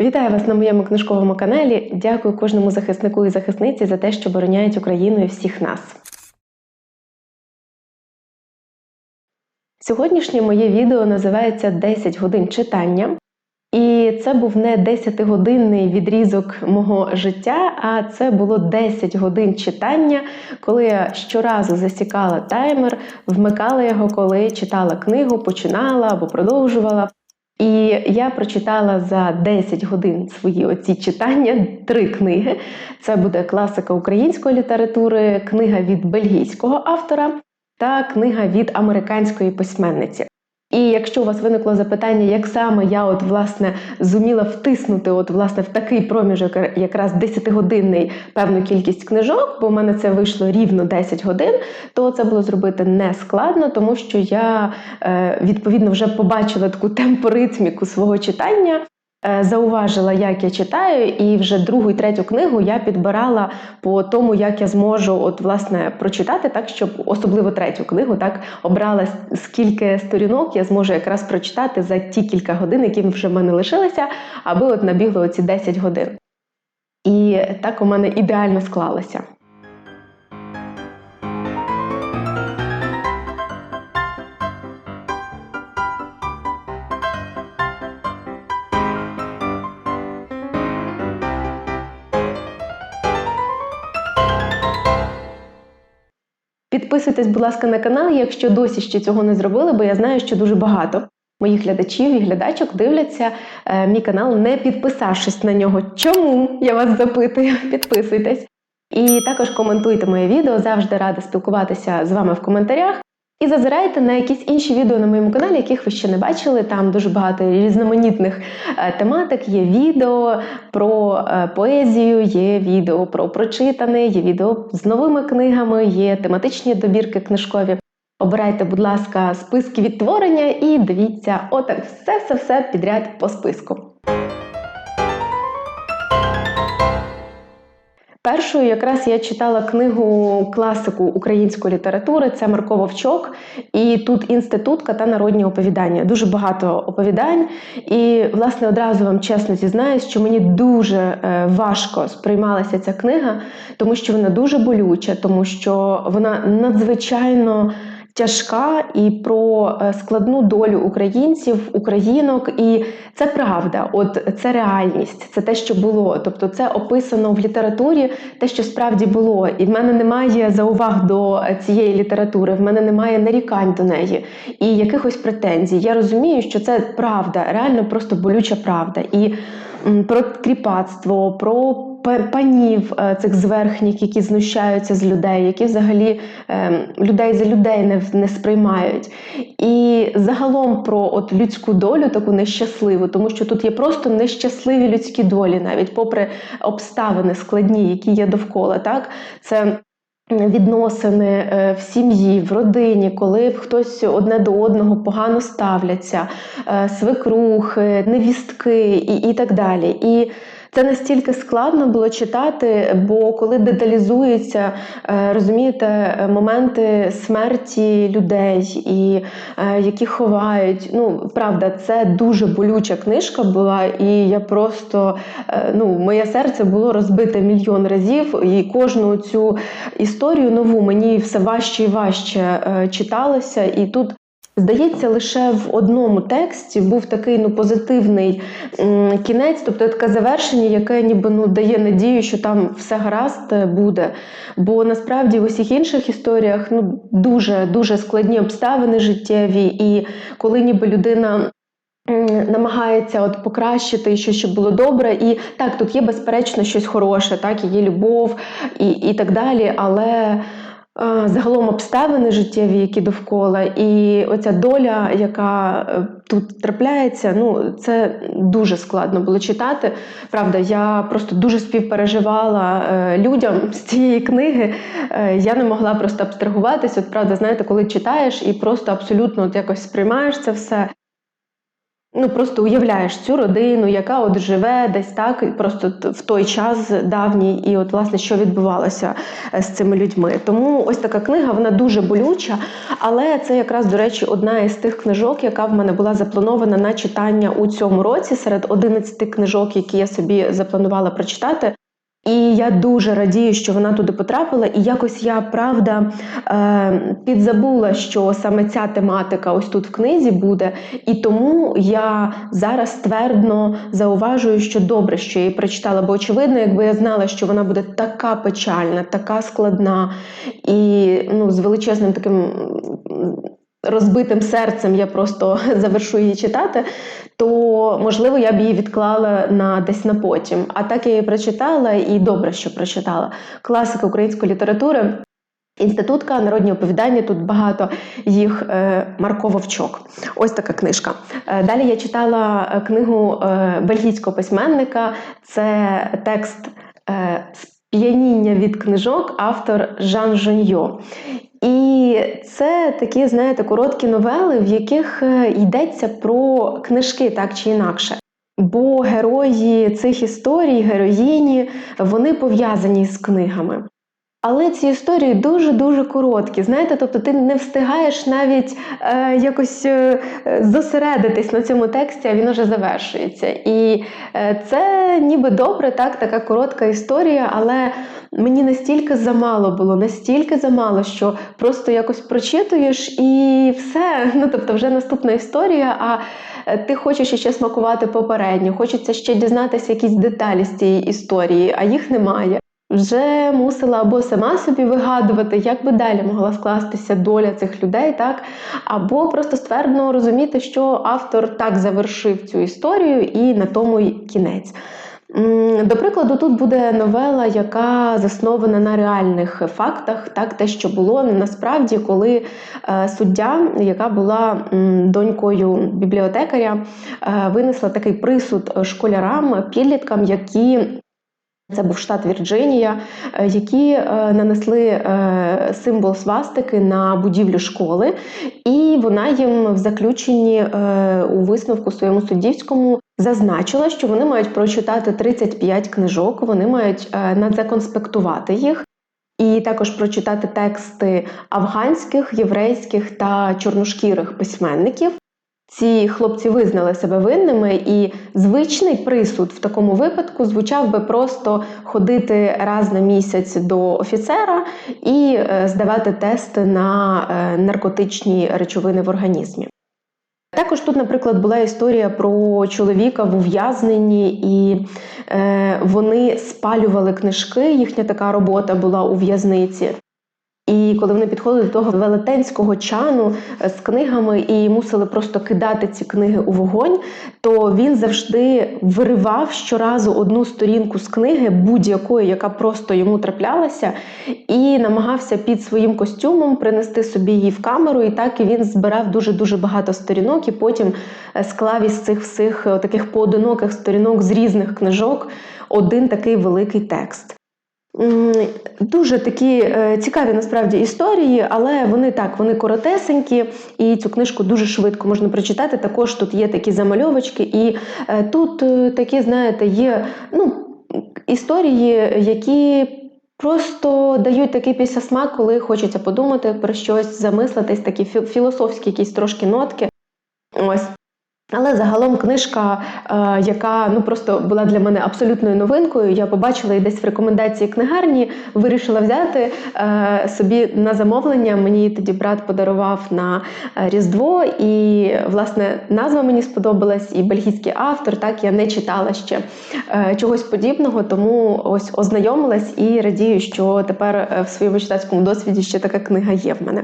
Вітаю вас на моєму книжковому каналі. Дякую кожному захиснику і захисниці за те, що бороняють Україну і всіх нас. Сьогоднішнє моє відео називається 10 годин читання. І це був не 10-годинний відрізок мого життя, а це було 10 годин читання, коли я щоразу засікала таймер, вмикала його, коли читала книгу, починала або продовжувала. І я прочитала за 10 годин свої оці читання три книги. Це буде класика української літератури, книга від бельгійського автора та книга від американської письменниці. І якщо у вас виникло запитання, як саме я от власне зуміла втиснути от власне в такий проміжок, якраз 10-годинний певну кількість книжок, бо в мене це вийшло рівно 10 годин, то це було зробити не складно, тому що я е, відповідно вже побачила таку темпоритміку свого читання. Е, зауважила, як я читаю, і вже другу і третю книгу я підбирала по тому, як я зможу от власне прочитати, так щоб особливо третю книгу так обрала скільки сторінок я зможу якраз прочитати за ті кілька годин, які вже в мене лишилися, аби от набігло оці 10 годин. І так у мене ідеально склалося. Підписуйтесь, будь ласка, на канал, якщо досі ще цього не зробили, бо я знаю, що дуже багато моїх глядачів і глядачок дивляться е, мій канал, не підписавшись на нього. Чому я вас запитую? Підписуйтесь. І також коментуйте моє відео. Завжди рада спілкуватися з вами в коментарях. І зазирайте на якісь інші відео на моєму каналі, яких ви ще не бачили. Там дуже багато різноманітних е, тематик. Є відео про е, поезію, є відео про прочитане, є відео з новими книгами, є тематичні добірки книжкові. Обирайте, будь ласка, списки відтворення і дивіться, отак все-все-все підряд по списку. Першою якраз я читала книгу класику української літератури, це Марко Вовчок, і тут інститутка та народні оповідання. Дуже багато оповідань. І, власне, одразу вам чесно зізнаюсь, що мені дуже е, важко сприймалася ця книга, тому що вона дуже болюча, тому що вона надзвичайно тяжка і про е, складну долю українців, українок. І це правда, от це реальність, це те, що було. Тобто, це описано в літературі, те, що справді було. І в мене немає зауваг до цієї літератури, в мене немає нарікань до неї і якихось претензій. Я розумію, що це правда, реально просто болюча правда. І про кріпацтво, про панів е, цих зверхніх, які знущаються з людей, які взагалі ем, людей за людей не не сприймають. І загалом про от людську долю таку нещасливу, тому що тут є просто нещасливі людські долі, навіть попри обставини складні, які є довкола. Так? Це Відносини е, в сім'ї, в родині, коли хтось одне до одного погано ставляться, е, свекрухи, невістки і і так далі. І це настільки складно було читати, бо коли деталізуються, е, розумієте, моменти смерті людей, і е, які ховають. Ну, правда, це дуже болюча книжка була, і я просто е, ну, моє серце було розбите мільйон разів, і кожну цю історію нову мені все важче і важче читалося. І тут Здається, лише в одному тексті був такий ну, позитивний кінець, тобто таке завершення, яке ніби ну, дає надію, що там все гаразд буде. Бо насправді в усіх інших історіях ну, дуже дуже складні обставини життєві, і коли ніби людина. Намагається от покращити щось, щоб було добре, і так тут є безперечно щось хороше, так і є любов, і і так далі. Але загалом обставини життєві, які довкола, і оця доля, яка е, тут трапляється, ну це дуже складно було читати. Правда, я просто дуже співпереживала е, людям з цієї книги. Е, я не могла просто абстрагуватись. От правда, знаєте, коли читаєш і просто абсолютно от якось сприймаєш це все. Ну, просто уявляєш цю родину, яка от живе десь так, просто в той час давній, і от власне що відбувалося е, з цими людьми. Тому ось така книга, вона дуже болюча, але це якраз, до речі, одна із тих книжок, яка в мене була запланована на читання у цьому році серед 11 книжок, які я собі запланувала прочитати. І я дуже радію, що вона туди потрапила. І якось я правда е, підзабула, що саме ця тематика ось тут в книзі буде. І тому я зараз твердно зауважую, що добре, що я її прочитала, бо очевидно, якби я знала, що вона буде така печальна, така складна і ну, з величезним таким. Розбитим серцем я просто завершу її читати, то можливо я б її відклала на десь на потім. А так я її прочитала, і добре, що прочитала. Класика української літератури. Інститутка, народні оповідання, тут багато їх е, Марко Вовчок. Ось така книжка. Е, далі я читала е, книгу бельгійського письменника. Це текст Сп'яніння від книжок, автор Жан Жоньо. І це такі, знаєте, короткі новели, в яких е, йдеться про книжки так чи інакше. Бо герої цих історій, героїні, вони пов'язані з книгами. Але ці історії дуже-дуже короткі. Знаєте, тобто ти не встигаєш навіть е, якось е, зосередитись на цьому тексті, а він уже завершується. І е, це ніби добре, так, така коротка історія, але мені настільки замало було, настільки замало, що просто якось прочитуєш і все. Ну тобто, вже наступна історія. а е, ти хочеш ще смакувати попередньо, хочеться ще дізнатися якісь деталі з цієї історії, а їх немає. Вже мусила або сама собі вигадувати, як би далі могла скластися доля цих людей, так або просто ствердно розуміти, що автор так завершив цю історію, і на тому й кінець. До прикладу, тут буде новела, яка заснована на реальних фактах, так те, що було насправді, коли е, суддя, яка була донькою бібліотекаря, е, винесла такий присуд школярам, підліткам, які це був штат Вірджинія, е, які е, нанесли е, символ свастики на будівлю школи, і вона їм в заключенні у висновку своєму суддівському зазначила, що вони мають прочитати 35 книжок, вони мають надзаконспектувати їх. І також прочитати тексти афганських, єврейських та чорношкірих письменників. Ці хлопці визнали себе винними, і звичний присуд в такому випадку звучав би просто ходити раз на місяць до офіцера і е, здавати тести на е, наркотичні речовини в організмі. Також тут, наприклад, була історія про чоловіка в ув'язненні, і е, вони спалювали книжки. Їхня така робота була у в'язниці. І коли вони підходили до того велетенського чану е, з книгами і мусили просто кидати ці книги у вогонь, то він завжди виривав щоразу одну сторінку з книги, будь-якої, яка просто йому траплялася, і намагався під своїм костюмом принести собі її в камеру. І так і він збирав дуже дуже багато сторінок, і потім е, склав із цих всіх е, таких поодиноких сторінок з різних книжок один такий великий текст. Дуже такі е, цікаві насправді історії, але вони так, вони коротесенькі, і цю книжку дуже швидко можна прочитати. Також тут є такі замальовочки, і е, тут е, такі, знаєте, є ну, історії, які просто дають такий післясмак, коли хочеться подумати про щось, замислитись, такі фі- філософські якісь трошки нотки. Ось. Але загалом книжка, е, яка ну просто була для мене абсолютною новинкою. Я побачила її десь в рекомендації книгарні, вирішила взяти е, собі на замовлення. Мені тоді брат подарував на е, Різдво, і власне назва мені сподобалась, і бельгійський автор. Так я не читала ще чогось подібного, тому ось ознайомилась і радію, що тепер в своєму читацькому досвіді ще така книга є в мене.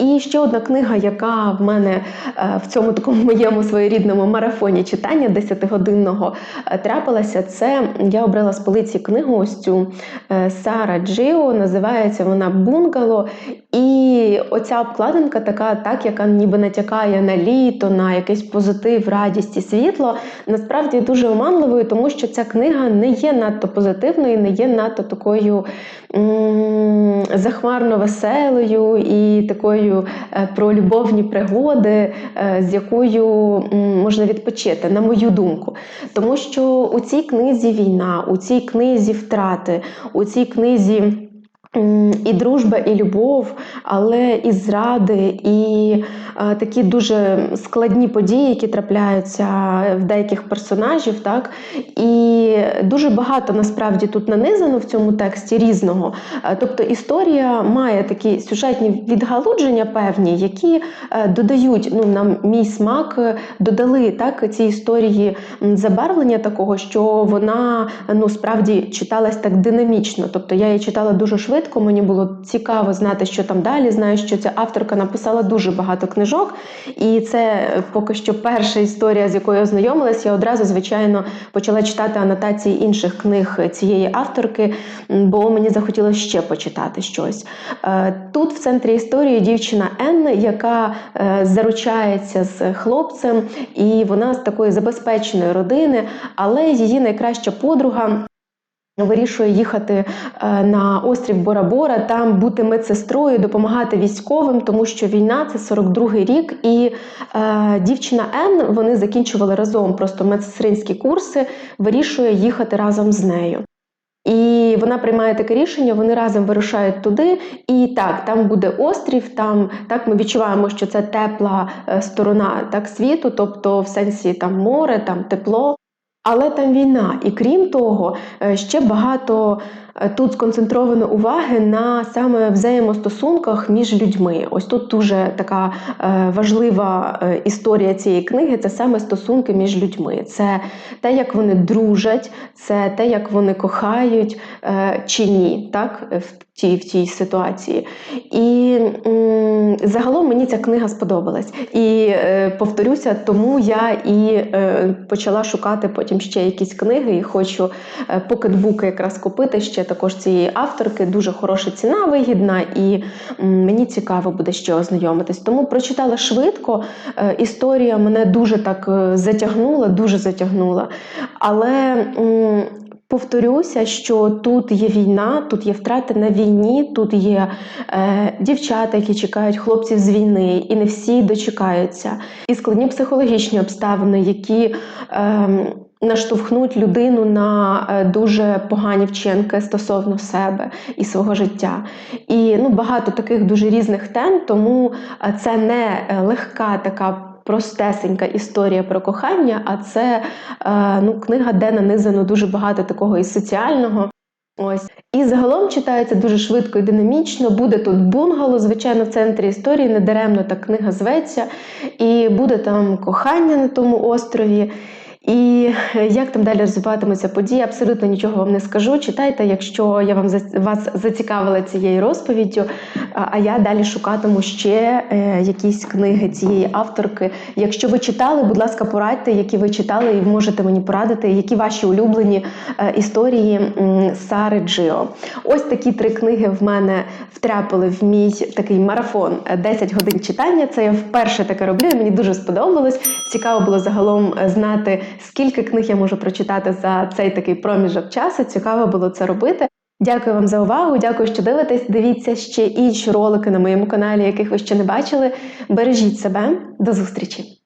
І ще одна книга, яка в мене е, в цьому такому моєму своєрідному марафоні читання 10-годинного е, трапилася, це я обрала з полиці книгу ось цю е, Сара Джио, називається вона Бунгало. І оця обкладинка така, так, яка ніби натякає на літо, на якийсь позитив, радість і світло, насправді дуже оманливою, тому що ця книга не є надто позитивною, не є надто такою захмарно веселою і такою е, про любовні пригоди, е, з якою можна відпочити, на мою думку. Тому що у цій книзі війна, у цій книзі втрати, у цій книзі. І дружба, і любов, але і зради, і е, такі дуже складні події, які трапляються в деяких персонажів, так і дуже багато насправді тут нанизано в цьому тексті різного. Е, Тобто історія має такі сюжетні відгалудження певні, які е, додають ну, на мій смак, е, додали так цій історії забарвлення такого, що вона ну справді читалась так динамічно. Тобто я її читала дуже швидко, мені було цікаво знати, що там далі. Знаю, що ця авторка написала дуже багато книжок, і це поки що перша історія, з якою я ознайомилась. Я одразу, звичайно, почала читати анотації інших книг цієї авторки, бо мені захотілося ще почитати щось. Е, Тут в центрі історії дівчина Енна, яка е, заручається з хлопцем, і вона з такої забезпеченої родини, але її найкраща подруга. Вирішує їхати е, на острів Бора-Бора, там бути медсестрою, допомагати військовим, тому що війна це 42-й рік, і е, дівчина Ен вони закінчували разом просто медсестринські курси, вирішує їхати разом з нею. І вона приймає таке рішення, вони разом вирушають туди. І так, там буде острів, там так ми відчуваємо, що це тепла е, сторона так світу, тобто в сенсі там море, там тепло. Але там війна, і крім того, е, ще багато тут сконцентровано уваги на саме взаємостосунках між людьми. Ось тут дуже така е, важлива е, історія цієї книги це саме стосунки між людьми. Це те, як вони дружать, це те, як вони кохають е, чи ні, так, в тій, в тій ситуації. І загалом мені ця книга сподобалась. І е, повторюся, тому я і е, почала шукати потім ще якісь книги, і хочу е, покетбуки якраз купити ще також цієї авторки. Дуже хороша ціна, вигідна, і мені цікаво буде ще ознайомитись. Тому прочитала швидко. Е, історія мене дуже так е, затягнула, дуже затягнула. Але. Повторюся, що тут є війна, тут є втрати на війні, тут є е, дівчата, які чекають хлопців з війни, і не всі дочекаються. І складні психологічні обставини, які е, наштовхнуть людину на е, дуже погані вчинки стосовно себе і свого життя. І ну, багато таких дуже різних тем, тому е, це не е, легка така простесенька історія про кохання, а це ну, книга, де нанизано дуже багато такого і соціального. Ось. І загалом читається дуже швидко і динамічно. Буде тут бунгало, звичайно, в центрі історії, недаремно так книга зветься, і буде там кохання на тому острові. І як там далі розвиватимуться події, абсолютно нічого вам не скажу. Читайте, якщо я вам вас зацікавила цією розповіддю. А я далі шукатиму ще е, якісь книги цієї авторки. Якщо ви читали, будь ласка, порадьте, які ви читали, і можете мені порадити, які ваші улюблені е, історії Сари Джио. Ось такі три книги в мене втрапили в мій такий марафон е, 10 годин читання. Це я вперше таке роблю. і Мені дуже сподобалось. Цікаво було загалом е, знати, скільки книг я можу прочитати за цей такий проміжок часу. Цікаво було це робити. Дякую вам за увагу. Дякую, що дивитесь. Дивіться ще інші ролики на моєму каналі, яких ви ще не бачили. Бережіть себе. До зустрічі!